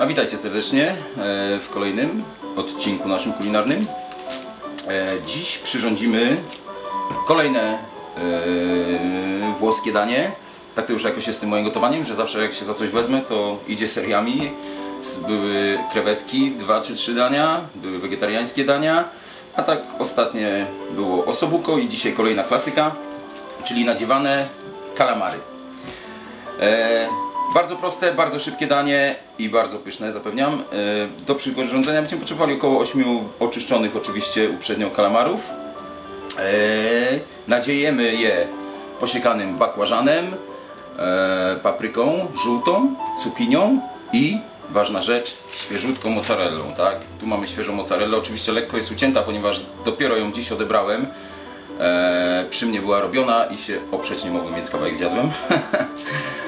A witajcie serdecznie e, w kolejnym odcinku naszym kulinarnym. E, Dziś przyrządzimy kolejne e, włoskie danie. Tak to już jakoś jest z tym moim gotowaniem, że zawsze jak się za coś wezmę, to idzie seriami. Były krewetki, dwa czy trzy dania, były wegetariańskie dania, a tak ostatnie było osobuko i dzisiaj kolejna klasyka, czyli nadziewane kalamary. Bardzo proste, bardzo szybkie danie i bardzo pyszne, zapewniam. E, do przyrządzenia będziemy potrzebowali około 8 oczyszczonych oczywiście uprzednio kalamarów. E, nadziejemy je posiekanym bakłażanem, e, papryką żółtą, cukinią i ważna rzecz, świeżutką mozzarellą, tak? Tu mamy świeżą mozzarellę, oczywiście lekko jest ucięta, ponieważ dopiero ją dziś odebrałem. Przy mnie była robiona i się oprzeć nie mogłem, więc kawałek zjadłem.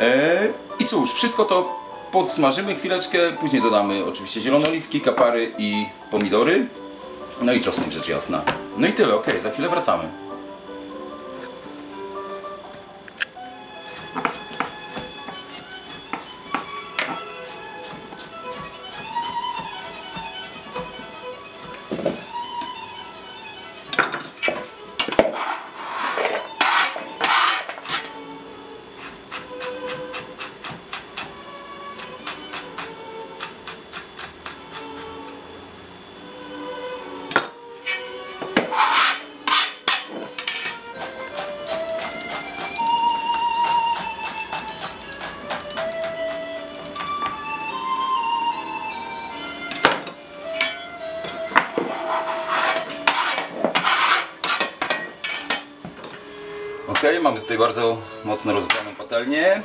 E, I cóż, wszystko to podsmażymy chwileczkę, później dodamy oczywiście zielone oliwki, kapary i pomidory. No i czosnek rzecz jasna. No i tyle, ok, za chwilę wracamy. Ok, mamy tutaj bardzo mocno rozgrzaną patelnię.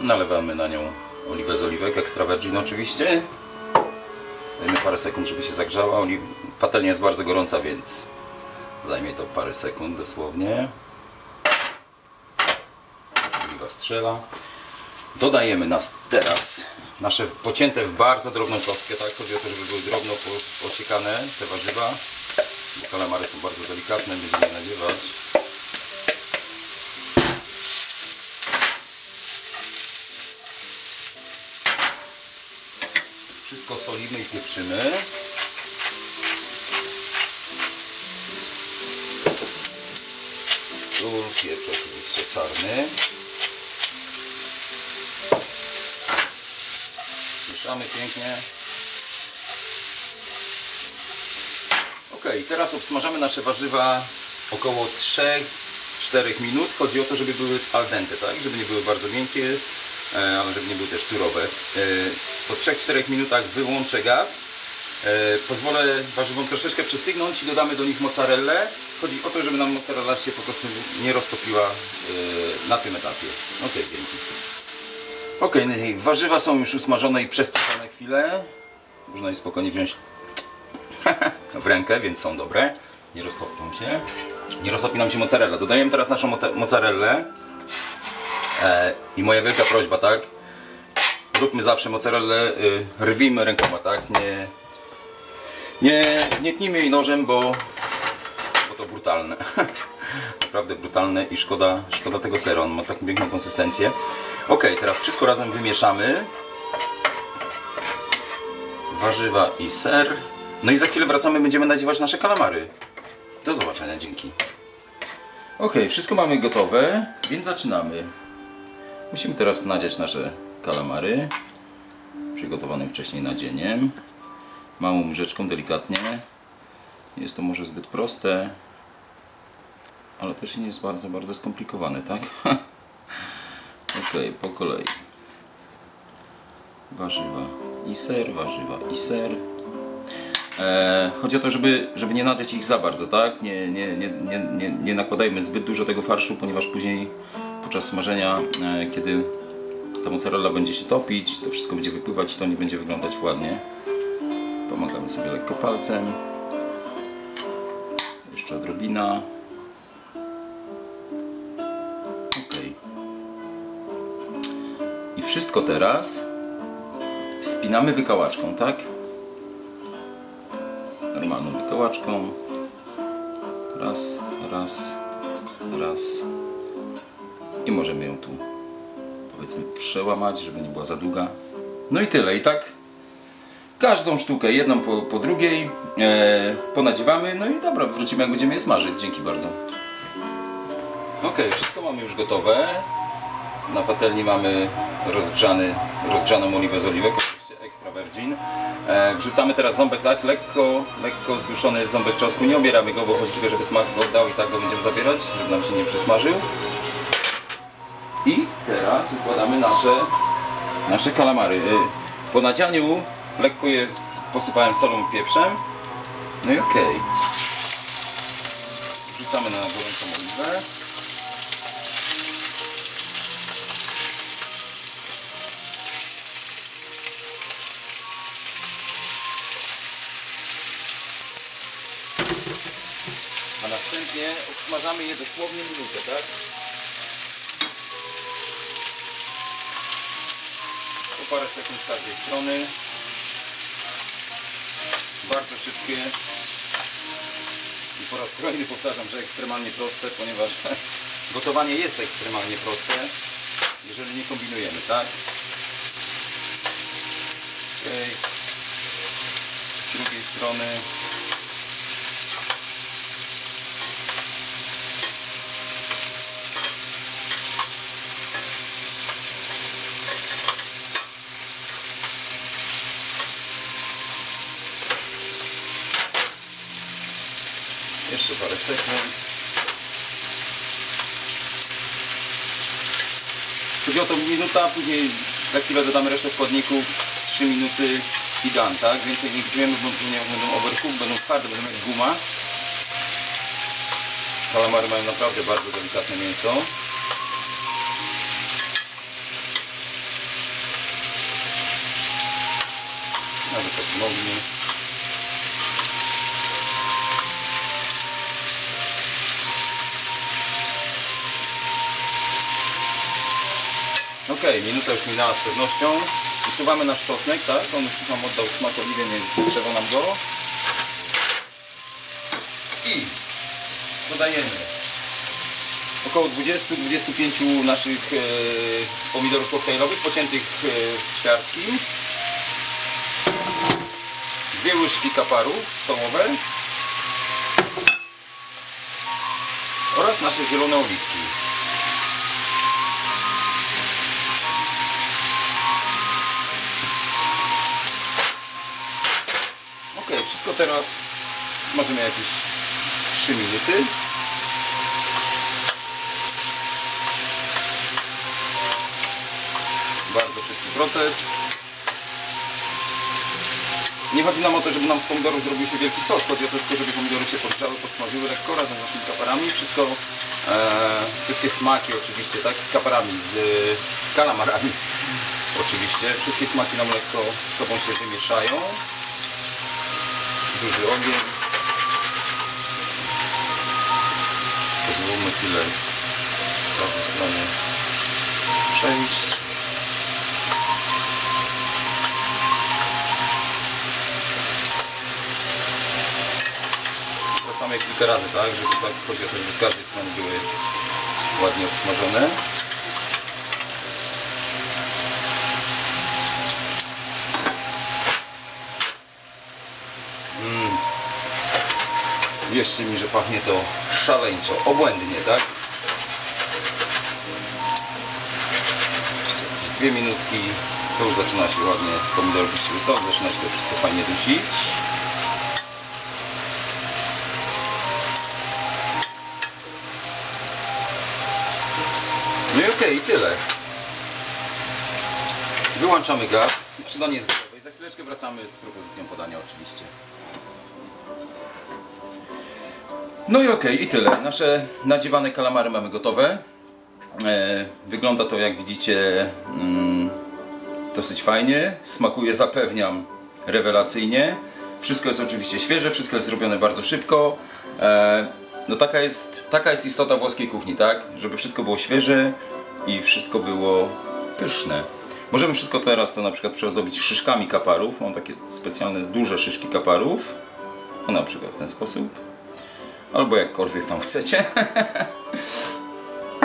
Nalewamy na nią oliwę z oliwek, extra virgin oczywiście. Dajmy parę sekund, żeby się zagrzała. Patelnia jest bardzo gorąca, więc zajmie to parę sekund dosłownie. Oliwa strzela. Dodajemy nas teraz nasze pocięte w bardzo drobną kostkę, tak? Chodzi o to, żeby były drobno po- pociekane te warzywa. Bo kalamary są bardzo delikatne, będziemy je nadziewać. Wszystko solimy i pieprzymy. Sól, pieprz oczywiście czarny. Mieszamy pięknie. Teraz obsmażamy nasze warzywa około 3-4 minut. Chodzi o to, żeby były al dente, tak? Żeby nie były bardzo miękkie, e, ale żeby nie były też surowe. E, Po 3-4 minutach wyłączę gaz. E, Pozwolę warzywom troszeczkę przystygnąć i dodamy do nich mozzarellę. Chodzi o to, żeby nam mozzarella się po prostu nie roztopiła na tym etapie. Ok, dzięki. Ok, no warzywa są już usmażone i przestuszone chwilę. Można je spokojnie wziąć w rękę, więc są dobre. Nie roztopią się. Nie roztopi nam się mozzarella. Dodajemy teraz naszą mote- mozzarellę. E, I moja wielka prośba, tak? Róbmy zawsze mozzarellę, y, rwijmy rękoma, tak? Nie, nie, nie tnijmy jej nożem, bo, bo to brutalne. Naprawdę brutalne i szkoda, szkoda tego sera. On ma taką piękną konsystencję. Ok, teraz wszystko razem wymieszamy warzywa i ser. No i za chwilę wracamy, będziemy nadziewać nasze kalamary. Do zobaczenia, dzięki. Ok, wszystko mamy gotowe, więc zaczynamy. Musimy teraz nadziać nasze kalamary przygotowanym wcześniej nadzieniem. Małą łyżeczką, delikatnie. Nie Jest to może zbyt proste, ale też nie jest bardzo, bardzo skomplikowane, tak? ok, po kolei warzywa i ser, warzywa i ser. E, chodzi o to, żeby, żeby nie nadziać ich za bardzo, tak? Nie, nie, nie, nie, nie, nie nakładajmy zbyt dużo tego farszu, ponieważ później podczas smażenia, e, kiedy ta mozzarella będzie się topić, to wszystko będzie wypływać i to nie będzie wyglądać ładnie. Pomagamy sobie lekko palcem. Jeszcze odrobina. Ok. I wszystko teraz spinamy wykałaczką, tak? Normalną wykałaczką. Raz, raz, raz. I możemy ją tu powiedzmy przełamać, żeby nie była za długa. No i tyle. I tak każdą sztukę, jedną po, po drugiej e, ponadziewamy. No i dobra, wrócimy jak będziemy je smażyć. Dzięki bardzo. Ok, wszystko mamy już gotowe. Na patelni mamy rozgrzany, rozgrzaną oliwę z oliwek, extra virgin. E, wrzucamy teraz ząbek tak, lekko, lekko zduszony ząbek czosnku. Nie obieramy go, bo chodzi żeby smak go oddał i tak go będziemy zabierać, żeby nam się nie przysmażył. I teraz układamy nasze, nasze kalamary. E, Po nadzianiu lekko je posypałem solą i pieprzem. No i okej. Wrzucamy na gorącą oliwę. A następnie obsmażamy je dosłownie minutę, tak? Po parę sekund z każdej strony. Bardzo szybkie. I po raz kolejny powtarzam, że ekstremalnie proste, ponieważ gotowanie jest ekstremalnie proste, jeżeli nie kombinujemy, tak? Okej. Z drugiej strony Jeszcze parę sekund. Chodzi o to minuta, później za chwilę dodamy resztę składników. 3 minuty i done, tak? Więcej nie grzmiemy, bo później będą overcook, będą twarde, będą jak guma. Kalamary mają naprawdę bardzo delikatne mięso. Na wysokim ogniu. Ok, minuta już minęła z pewnością. Usuwamy nasz czosnek, tak? On już nam oddał smak oliwy, nie trzeba nam go. I dodajemy około 20-25 naszych e, pomidorów koktajlowych pociętych e, w ćwiartki. Dwie łyżki kaparów stołowe oraz nasze zielone oliwki. Wszystko teraz smażymy jakieś 3 minuty. Bardzo szybki proces. Nie chodzi nam o to, żeby nam z pomidorów zrobił się wielki sos, chodzi o to tylko, żeby pomidory się podgrzały, podsmażyły lekko razem z naszymi kaparami. Wszystko, e, wszystkie smaki oczywiście, tak, z kaparami, z kalamarami oczywiście. Wszystkie smaki nam lekko z sobą się wymieszają duży ogień. Pozwólmy chwilę z każdej strony przejść. Wracamy kilka razy, tak? Żeby tak żeby z każdej strony były ładnie obsmażone. Wierzcie mi, że pachnie to szaleńczo, obłędnie, tak? Dwie minutki, to już zaczyna się ładnie, pomidory puściły sok, zaczyna się to wszystko fajnie dusić. No i okej, i tyle. Wyłączamy gaz, przydanie jest gotowe i za chwileczkę wracamy z propozycją podania oczywiście. No i okej, i tyle. Nasze nadziewane kalamary mamy gotowe. E, wygląda to jak widzicie mm, dosyć fajnie. Smakuje zapewniam rewelacyjnie. Wszystko jest oczywiście świeże, wszystko jest zrobione bardzo szybko. E, no taka jest, taka jest istota włoskiej kuchni, tak? Żeby wszystko było świeże i wszystko było pyszne. Możemy wszystko teraz to na przykład przyozdobić szyszkami kaparów. Mam takie specjalne duże szyszki kaparów. O na przykład w ten sposób albo jakkolwiek tam chcecie.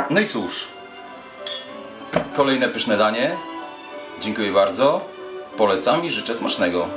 No i cóż, Kolejne pyszne danie. Dziękuję bardzo. Polecam i życzę smacznego.